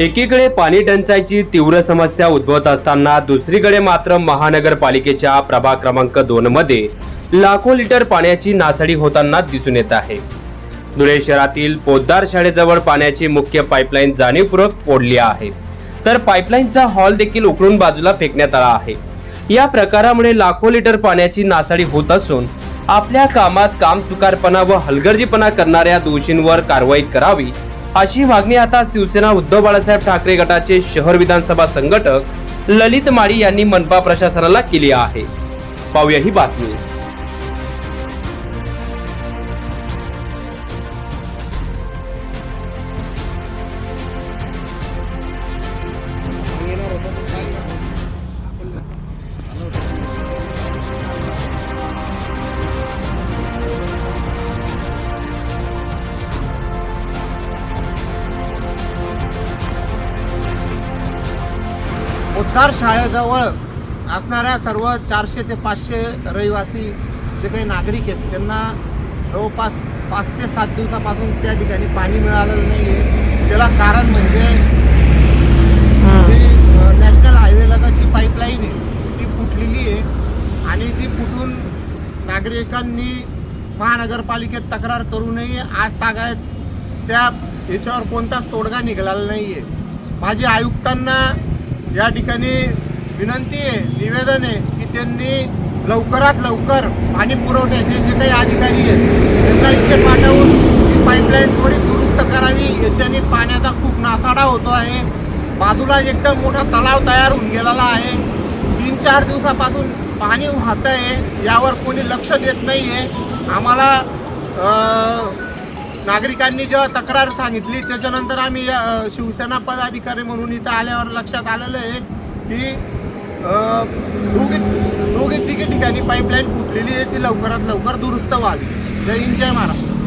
एकीकडे पाणी टंचाईची तीव्र समस्या उद्भवत असताना दुसरीकडे मात्र महानगरपालिकेच्या प्रभाग क्रमांक दोन मध्ये लाखो लिटर पाण्याची नासाडी होताना दिसून येत आहे. धुळे शहरातील पोद्दार शाळेजवळ पाण्याची मुख्य पाईपलाईन जाणीवपूर्वक फोडली आहे. तर पाईपलाईनचा हॉल देखील उकळून बाजूला फेकण्यात आला आहे. या प्रकारामुळे लाखो लिटर पाण्याची नासाडी होत असून आपल्या कामात कामचुकारपणा व हलगर्जीपणा करणाऱ्या दोषींवर कारवाई करावी अशी मागणी आता शिवसेना उद्धव बाळासाहेब ठाकरे गटाचे शहर विधानसभा संघटक ललित माळी यांनी मनपा प्रशासनाला केली आहे. पाहूया ही बातमी. उद्गार शाळेजवळ असणाऱ्या सर्व चारशे ते पाचशे रहिवासी जे काही नागरिक आहेत त्यांना जवळपास पाच ते सात दिवसापासून त्या ठिकाणी पाणी मिळालेलं नाही आहे त्याला कारण म्हणजे जी नॅशनल हायवे लगतची पाईपलाईन आहे ती फुटलेली आहे आणि ती फुटून नागरिकांनी महानगरपालिकेत तक्रार करू नये आज तागायत त्या याच्यावर कोणताच तोडगा निघालेला नाही आहे माझी आयुक्तांना या ठिकाणी विनंती आहे निवेदन आहे की त्यांनी लवकरात लवकर पाणी पुरवठ्याचे जे काही अधिकारी आहेत त्यांना इथे पाठवून ही पाईपलाईन त्वरित दुरुस्त करावी. याच्याने पाण्याचा खूप नासाडा होतो आहे. बाजूला एकदम मोठा तलाव तयार होऊन गेलेला आहे. तीन चार दिवसापासून पाणी वाहत आहे यावर कोणी लक्ष देत नाही आहे आम्हाला नागरिकांनी जेव्हा तक्रार सांगितली त्याच्यानंतर आम्ही शिवसेना पदाधिकारी म्हणून इथं आल्यावर लक्षात आलेलं आहे की अ, दोघी दोघी तिघी ठिकाणी पाईपलाईन फुटलेली आहे ती लवकरात लवकर दुरुस्त व्हावी. जय हिंद जय महाराष्ट्र.